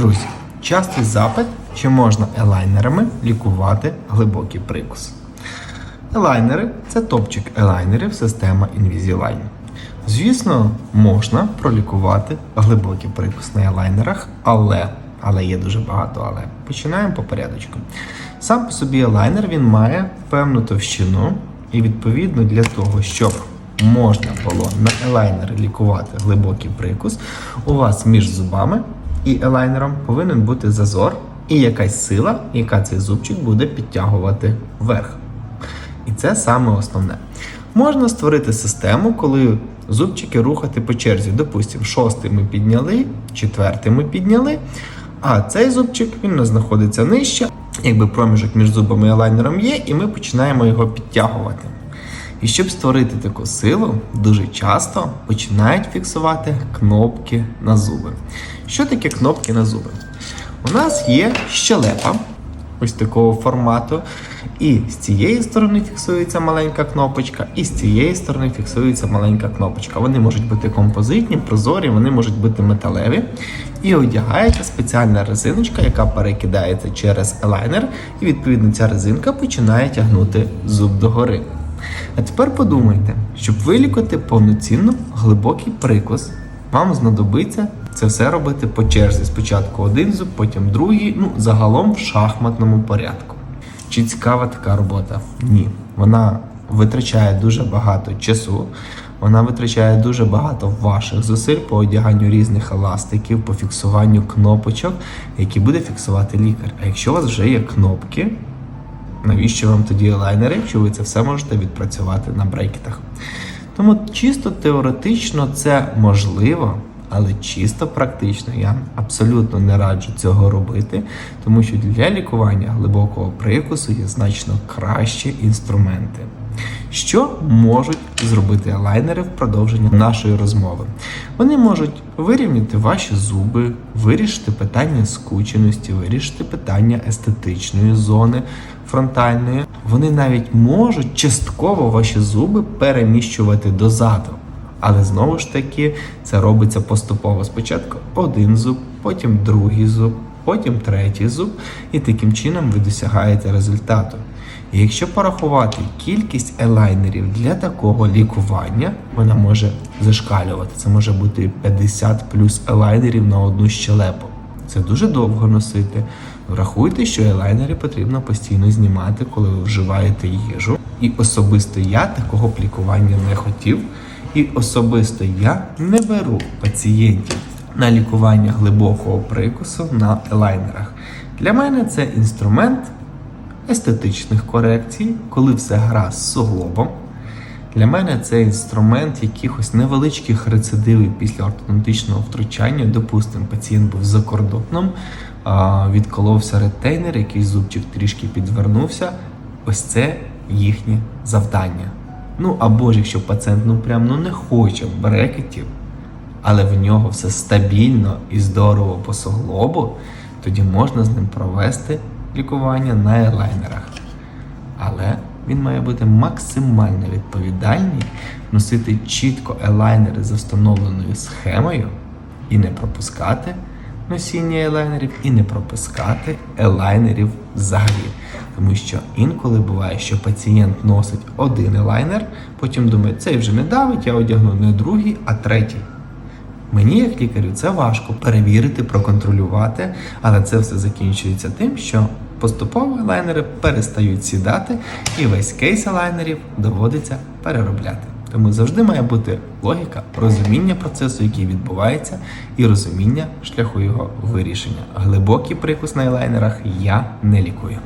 Друзі, частий запит, чи можна елайнерами лікувати глибокий прикус. Елайнери це топчик елайнерів система Invisalign. Звісно, можна пролікувати глибокий прикус на елайнерах, але, але є дуже багато але. Починаємо по порядочку. Сам по собі елайнер він має певну товщину, і відповідно для того, щоб можна було на елайнер лікувати глибокий прикус, у вас між зубами і елайнером повинен бути зазор і якась сила, яка цей зубчик буде підтягувати вверх. І це саме основне. Можна створити систему, коли зубчики рухати по черзі. Допустимо, шостий ми підняли, четвертий ми підняли, а цей зубчик він нас знаходиться нижче, якби проміжок між зубами і лайнером є, і ми починаємо його підтягувати. І щоб створити таку силу, дуже часто починають фіксувати кнопки на зуби. Що таке кнопки на зуби? У нас є щелепа, ось такого формату. І з цієї сторони фіксується маленька кнопочка, і з цієї сторони фіксується маленька кнопочка. Вони можуть бути композитні, прозорі, вони можуть бути металеві. І одягається спеціальна резиночка, яка перекидається через елайнер, і відповідно ця резинка починає тягнути зуб догори. А тепер подумайте, щоб вилікувати повноцінно глибокий прикус, вам знадобиться це все робити по черзі. Спочатку один зуб, потім другий, ну загалом в шахматному порядку. Чи цікава така робота? Ні. Вона витрачає дуже багато часу, вона витрачає дуже багато ваших зусиль по одяганню різних еластиків, по фіксуванню кнопочок, які буде фіксувати лікар. А якщо у вас вже є кнопки, навіщо вам тоді елайнери, якщо ви це все можете відпрацювати на брекетах? Тому чисто теоретично це можливо, але чисто практично я абсолютно не раджу цього робити, тому що для лікування глибокого прикусу є значно кращі інструменти. Що можуть зробити елайнери в продовження нашої розмови? Вони можуть вирівняти ваші зуби, вирішити питання скученості, вирішити питання естетичної зони фронтальної. Вони навіть можуть частково ваші зуби переміщувати дозаду. Але знову ж таки це робиться поступово. Спочатку один зуб, потім другий зуб, потім третій зуб, і таким чином ви досягаєте результату. І якщо порахувати кількість елайнерів для такого лікування, вона може зашкалювати. Це може бути 50 плюс елайнерів на одну щелепу. Це дуже довго носити. Врахуйте, що елайнери потрібно постійно знімати, коли ви вживаєте їжу. І особисто я такого лікування не хотів. І особисто я не беру пацієнтів на лікування глибокого прикусу на елайнерах. Для мене це інструмент естетичних корекцій, коли все гра з суглобом. Для мене це інструмент якихось невеличких рецидивів після ортодонтичного втручання. Допустимо, пацієнт був за кордоном, відколовся ретейнер, якийсь зубчик трішки підвернувся. Ось це їхнє завдання. Ну або ж якщо пацієнт ну прям ну не хоче брекетів, але в нього все стабільно і здорово по суглобу, тоді можна з ним провести лікування на елайнерах. Але він має бути максимально відповідальний, носити чітко елайнери за встановленою схемою і не пропускати носіння елайнерів, і не пропускати елайнерів взагалі. Тому що інколи буває, що пацієнт носить один елайнер, потім думає, цей вже не давить, я одягну не другий, а третій. Мені, як лікарю, це важко перевірити, проконтролювати, але це все закінчується тим, що поступово елайнери перестають сідати, і весь кейс елайнерів доводиться переробляти. Тому завжди має бути логіка розуміння процесу, який відбувається, і розуміння шляху його вирішення. Глибокий прикус на елайнерах я не лікую.